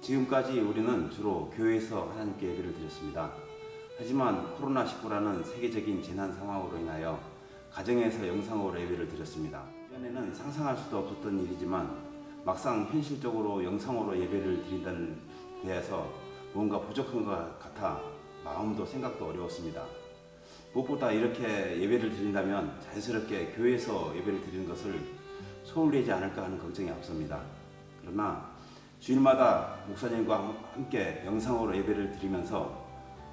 지금까지 우리는 주로 교회에서 하나님께 예배를 드렸습니다. 하지만 코로나19라는 세계적인 재난 상황으로 인하여 가정에서 영상으로 예배를 드렸습니다. 이전에는 상상할 수도 없었던 일이지만 막상 현실적으로 영상으로 예배를 드린다는 데에서 뭔가 부족한 것 같아 마음도 생각도 어려웠습니다. 무엇보다 이렇게 예배를 드린다면 자연스럽게 교회에서 예배를 드리는 것을 소홀되지 않을까 하는 걱정이 앞섭니다. 그러나 주일마다 목사님과 함께 영상으로 예배를 드리면서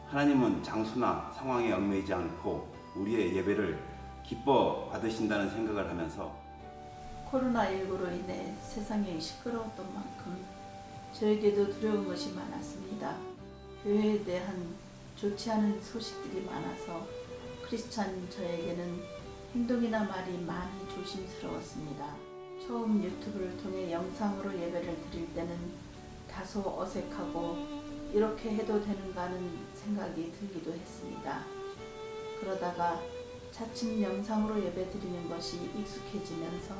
하나님은 장소나 상황에 얽매이지 않고 우리의 예배를 기뻐 받으신다는 생각을 하면서 코로나19로 인해 세상이 시끄러웠던 만큼 저에게도 두려운 것이 많았습니다. 교회에 대한 좋지 않은 소식들이 많아서 크리스찬 저에게는 행동이나 말이 많이 조심스러웠습니다. 처음 유튜브를 통해 영상으로 예배를 드릴 때는 다소 어색하고 이렇게 해도 되는가 하는 생각이 들기도 했습니다. 그러다가 차츰 영상으로 예배 드리는 것이 익숙해지면서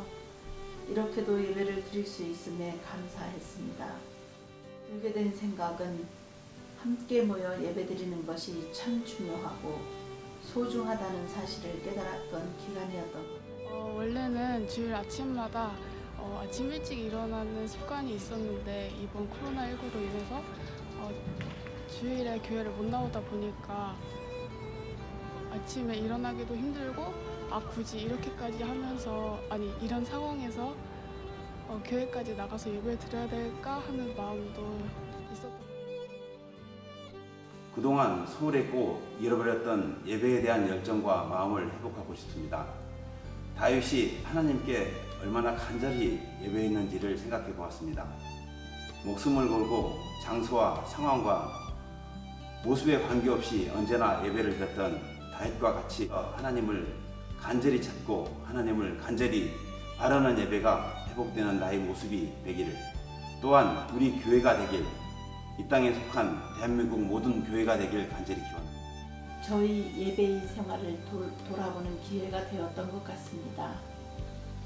이렇게도 예배를 드릴 수 있음에 감사했습니다. 들게 된 생각은 함께 모여 예배 드리는 것이 참 중요하고 소중하다는 사실을 깨달았던 기간이었던 원래는 주일 아침마다 어, 아침 일찍 일어나는 습관이 있었는데 이번 코로나19로 인해서 어, 주일에 교회를 못 나오다 보니까 아침에 일어나기도 힘들고 아 굳이 이렇게까지 하면서 아니 이런 상황에서 어, 교회까지 나가서 예배 드려야 될까 하는 마음도 있었던. 그동안 소홀했고 잃어버렸던 예배에 대한 열정과 마음을 회복하고 싶습니다. 다윗이 하나님께 얼마나 간절히 예배했는지를 생각해 보았습니다. 목숨을 걸고 장소와 상황과 모습에 관계없이 언제나 예배를 드렸던 다윗과 같이 하나님을 간절히 찾고 하나님을 간절히 바라는 예배가 회복되는 나의 모습이 되기를 또한 우리 교회가 되길 이 땅에 속한 대한민국 모든 교회가 되길 간절히 기원합니다. 저희 예배인 생활을 돌, 돌아보는 기회가 되었던 것 같습니다.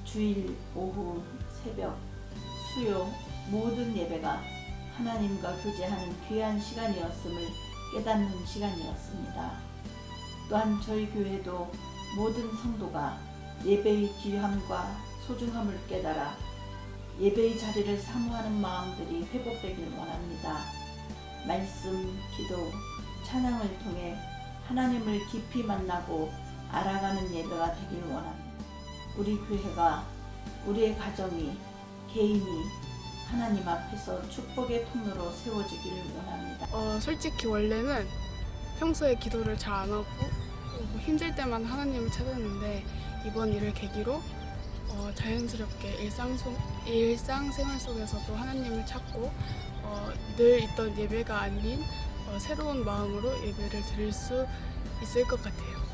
주일, 오후, 새벽, 수요 모든 예배가 하나님과 교제하는 귀한 시간이었음을 깨닫는 시간이었습니다. 또한 저희 교회도 모든 성도가 예배의 귀함과 소중함을 깨달아 예배의 자리를 사모하는 마음들이 회복되길 원합니다. 말씀, 기도, 찬양을 통해 하나님을 깊이 만나고 알아가는 예배가 되길 원합니다. 우리 교회가 우리의 가정이 개인이 하나님 앞에서 축복의 통로로 세워지기를 원합니다. 어, 솔직히 원래는 평소에 기도를 잘 안 하고 뭐 힘들 때만 하나님을 찾았는데 이번 일을 계기로 어, 자연스럽게 일상 속, 일상생활 속에서도 하나님을 찾고 어, 늘 있던 예배가 아닌 어, 새로운 마음으로 예배를 드릴 수 있을 것 같아요.